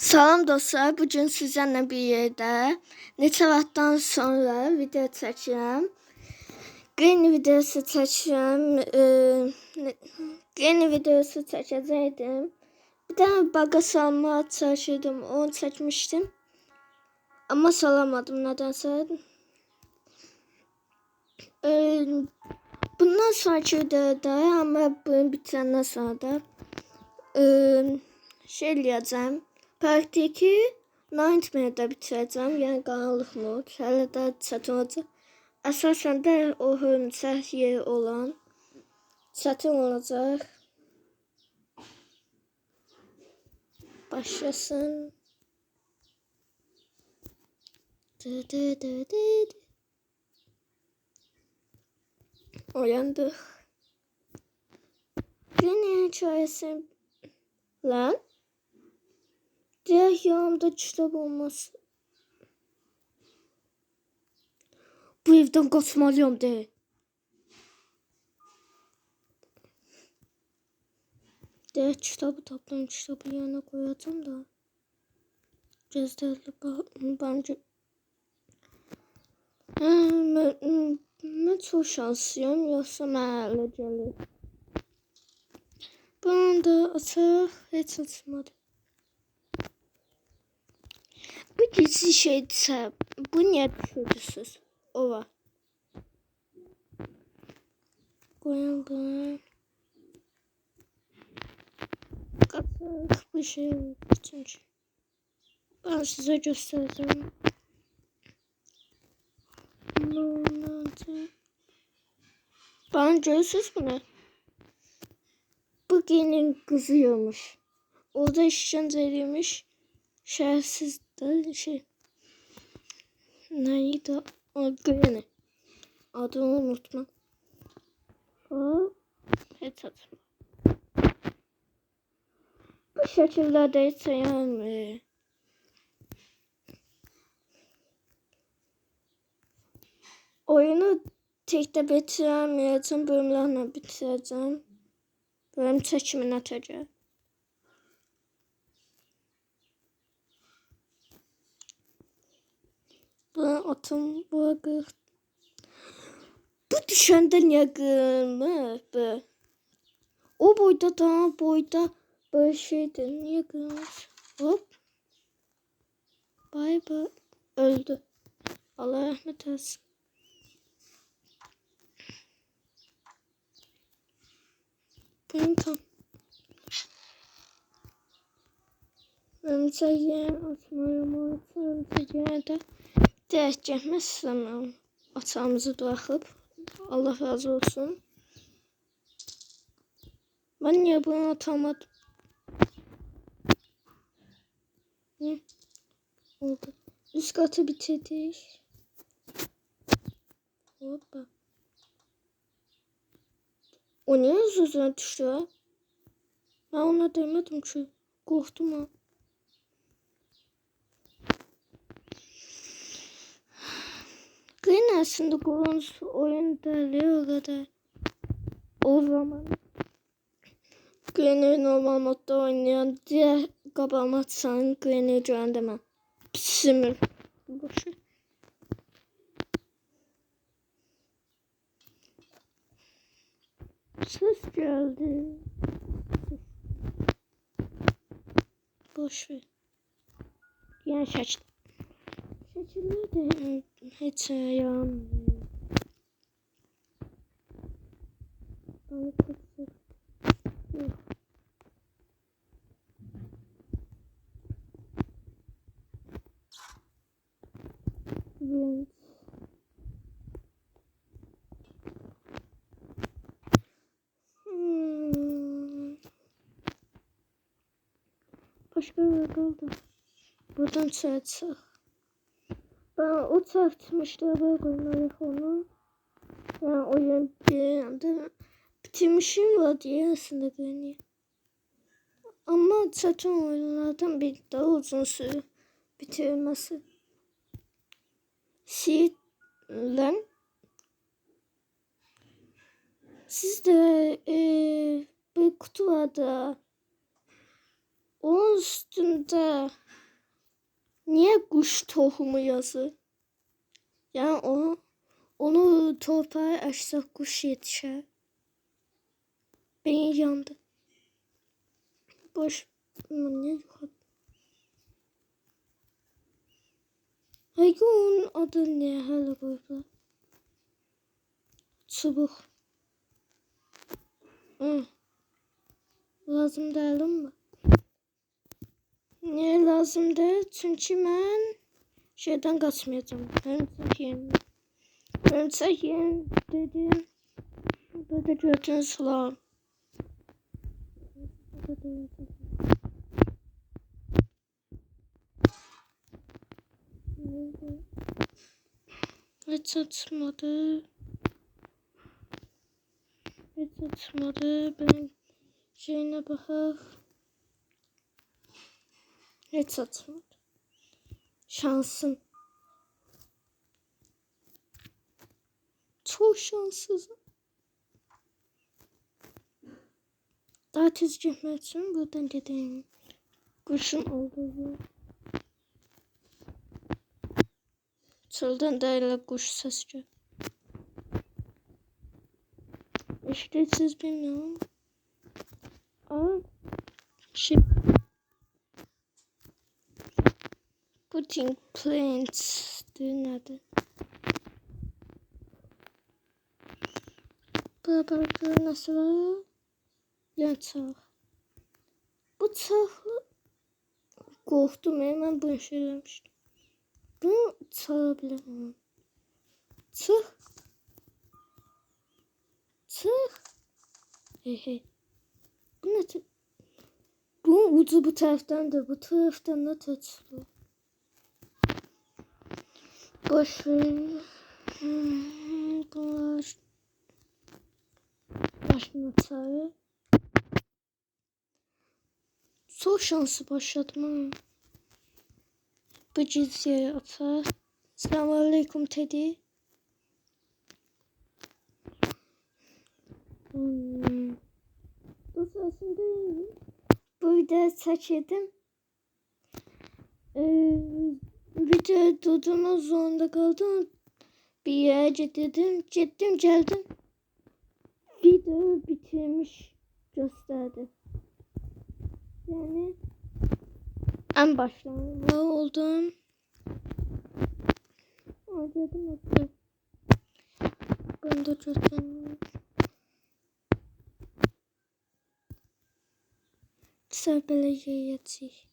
Salam dostlar, bugün sizlerle bir yerdə neçə vaxtdan sonra video çəkirəm. Qeyni videosu çəkirəm. E, qeyni videosu çəkəcəkdim. Bir dənə baqa salma çalışırdım, onu çəkmişdim. Amma salamadım nədənsə. E, bundan sonraki videoda, amma bunu bitirəndən sonra da e, şey eləyəcəm. Parktaki Nightmare'da bitirəcəm. Yəni qaranlıq mod. Hələ də çətin olacaq. Əsasən də o hörümçək yeri olan çətin olacaq. Başlasın. Dı dı dı dı. Yine hikayesi lan. Diğer yanımda kitap olmaz. Bu evden kaçmalıyım de. Diğer kitabı toplam kitabı yerine koyacağım da. Cezderli bence. Ben, ben çok şanslıyım yoksa ben öyle gelir. Bunu da hiç açmadı. Bu gizli şeyse bu niye düşürdüsüz? O var. Koyun koyun. Kapak bir şey. Üçüncü. Ben size göstereceğim. Bana görüyorsunuz mu ne? Bu gelin kızıyormuş. Orada işkence edilmiş. Şerefsiz Neydi o güveni? Adını unutma. Hiç atma. Bu şekilde değilse yani. Oyunu tek de bitiremeyeceğim. Bölümlerle bitireceğim. Bölüm çekimini atacağım. Akı. Bu düşenden yakınmış bu. O boyda daha boyda böyle şeydi. Niye kırmış? Hop. Bay bay. Öldü. Allah rahmet eylesin. Benim tam. Ben sayayım. Atmayım. Atmayım. Direkt gelməzsəm atağımızı buraxıb Allah razı olsun. Ben niye bunu atamadım? Ne? Oldu. Üst katı bitirdik. Hoppa. O niye uzun düştü? Ben ona demedim ki. Korktum ha. Green aslında Gronz oyun derliyor kadar. O zaman Green'i normal modda oynayan diğer kapamatsan Green'i gören demem. Simül. Boşu. Ses geldi. Boş ver. Yani şaş. Şaşırıyor da hiç ayağım. Bana kısa. Yok. Evet. Başka ne kaldı? Buradan çağıtsak. Ben o tartışmışlar böyle koymayı onu. Yani oyun bir anda bitirmişim var diye aslında görünüyor. Ama zaten oyunlardan bir daha uzun süre bitirilmesi. Silen Siz de e, bir kutu vardı. Onun üstünde niye kuş tohumu yazı? Yani o onu torpağa açsak kuş yetişer. Beyin yandı. Boş ne yukarı. Hayır onun adı ne hala böyle? Çubuk. Hı. Lazım değil mi? Niye lazım değil? Çünkü ben şeyden kaçmayacağım. Benim Türkiye'm. Benim Türkiye'm dedim. Böyle gördüğünüz sular. Hiç atmadı. Hiç atmadı. Ben şeyine bakar. Hiç atmadı. Şansım. Çok şanssızım. Daha tez için buradan dediğim kuşun olduğu Çıldan değil kuş sesi. İşte siz bilmiyorum. Ama şey Putting plants nerede? Bu bu nasıl var? Yatak. Bu tahlı korktum hemen bunu söylemiştim. Bunu çalabilirim. Çık. Çık. Hey hey. Bu ne? Bunun ucu bu taraftan da bu taraftan da tutulur. Boş ver. Hmm, Baş. Başına sarı. Çok şanslı başladım ha. Bu cinsiyet atar. Selamun Aleyküm Teddy. Hmm. Bu sırasında burada seçtim. Ee, video durdurma zorunda kaldım. Bir yere gittim. Gittim geldim. Video bitirmiş gösterdi. Yani en ne oldum? Acıdım. Ben de acıdım. Sebeleye yetişir.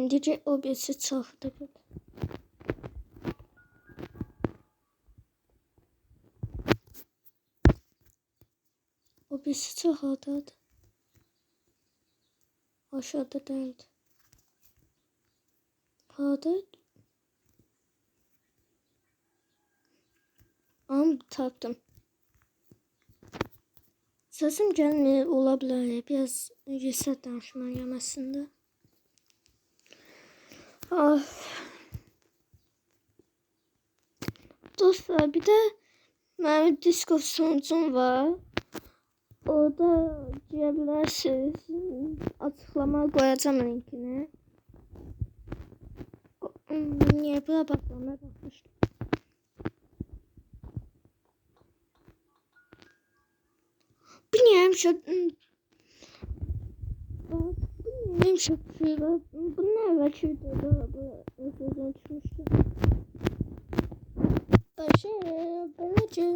İndice obesi çaldı. Obesi çaldı. Aşağıda değildi. Pardon. Am taptım. Sesim gelmiyor olabilir. Biraz reset danışman aslında. Ah. Dostlar bir de benim Discord sunucum var. Orada girebilirsiniz. Açıklama koyacağım linkini. Hmm, Niye buna bakmama bakmıştım. Bilmiyorum şu... hmm. Bak, Bilmiyorum şu... şu- Bu ne var şurada? Bu öteden düşmüştü. Ben şey... Böylece...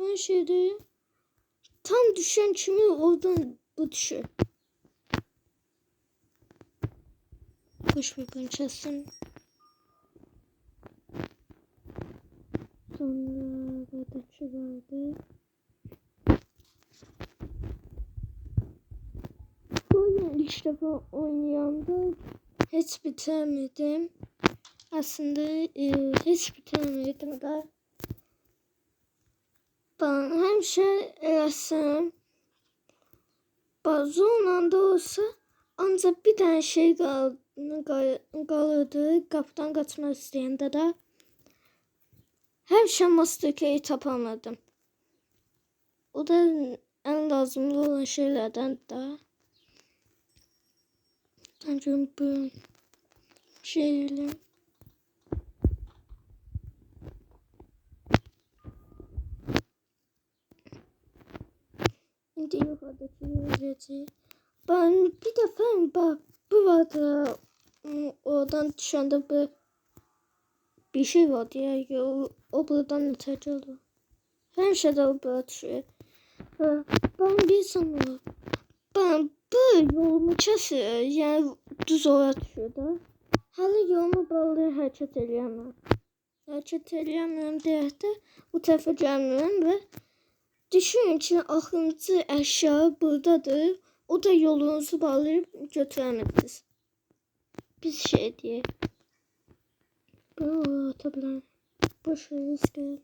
Ben şeyde... Tam düşen kimi oradan düşüyor. Kuş bir pençesin. Sonra burada şu 3 defa oynayamdım. Hiç bitiremedim. Aslında e, hiç bitiremedim de. Ben hemşe resim. Bazı olanda olsa ancak bir tane şey kal kal kalırdı. Kaptan kaçmak isteyende de. Hemşe Mastercard'ı tapamadım. O da en lazımlı olan şeylerden daha. Bence bu şeyle yukarıdaki ücreti. Ben bir defa bak bu vardı ım, oradan düşende bir bir şey vardı ya o, o buradan ötecekti. Her şeyde o düşüyor. Ha, Ben bir sana ben bu yolumu kesiyor yani düz olarak düşüyordu. Hala yolumu bağlı hareket edemem. Hareket edemem diye de bu tarafa gelmiyorum ve Düşünün ki akıntı eşya buradadır. O da yolunuzu bağlayıp götüremediniz. Bir şey diye. Oo, tabii. Boş ver riske.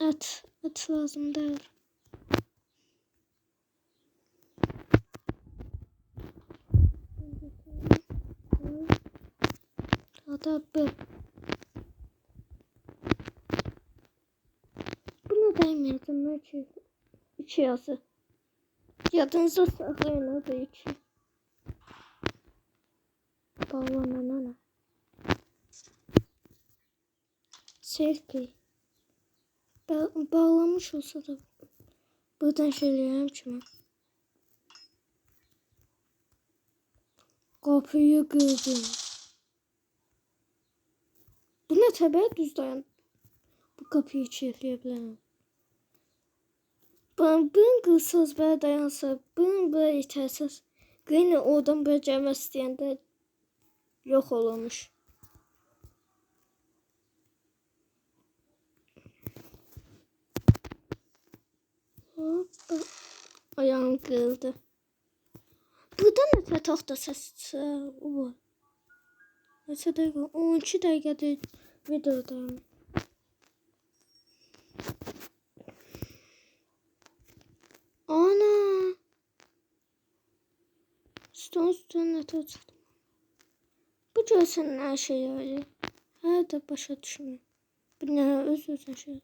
Et, et lazım değil. Hatta bu. Buna değmedim belki. İki yazı. Yadınıza saklayın o da iki. Bağlanan ana. Sevgi. Ba bağlamış olsa da buradan söyleyeyim kime. Kapıyı kırdım. Bu ne tabi düz dayan. Bu kapıyı çekebilirim. Ben bunu kılsız böyle dayansa, bunu böyle itersiz. Yine oradan böyle gelmek isteyende yok olmuş. Hoppa. Ayağım kırıldı. Burada ne tahta sesi var? Neyse dakika 12 dakikada videodayım. Ana. Stone stone ne tuttum. Bu görsün her şey öyle. Her de başa düşmüyor. Bu ne özür şey.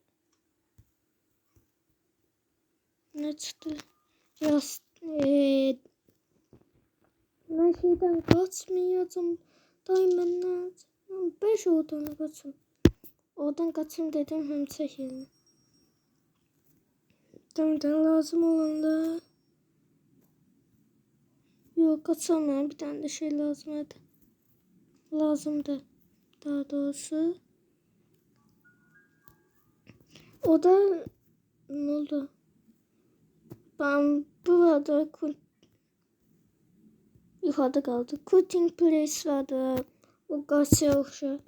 Ne çıktı? Yas, ee, ben şeyden kaçmıyordum. Diamondlar. Beş oradan kaçım. Oradan kaçım dedim hem çekildi. Diamond'dan lazım olanlar. Yok kaçamıyorum. Bir tane de şey lazım hadi. Lazımdı. Daha doğrusu. O da ne oldu? Ben burada yukarıda kaldı. Cutting place vardı. O gazete okşa.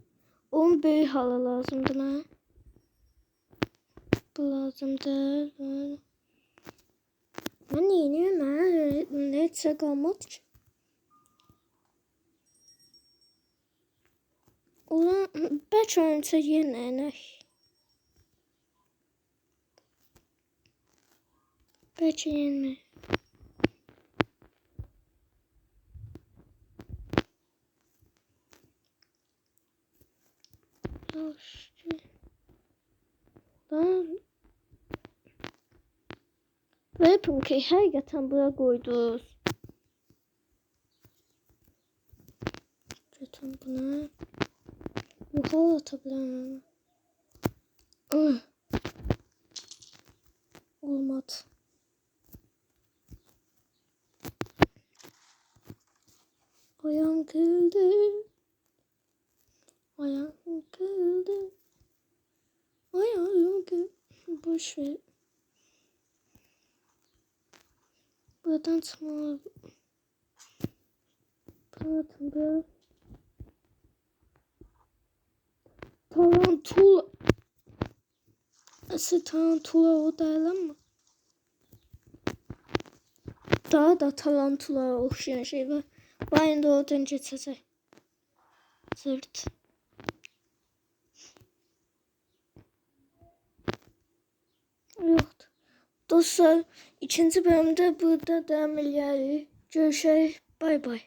Onun büyük halı lazımdı bana. Bu lazımdı. Ben yeniyorum ha. Neyse kalmadı ki. Ulan belki önce yenenek. Belki İşte. Ben ve punkayı hakikaten buraya koyduz. Lütfen buna yukarı atabilirim. Olmadı. Ayağım kırıldı. Ayağım kırıldı. Ayağım kırıldı. Boş ver. Buradan çıkmalı. Tarantula. Tarantula. Nasıl tarantula o değil ama. Daha da tarantula okşayan şey var. Ben de oradan geçecek. Zırt. Yok. Dostlar ikinci bölümde burada devam ediyoruz. Görüşürüz. Bay bay.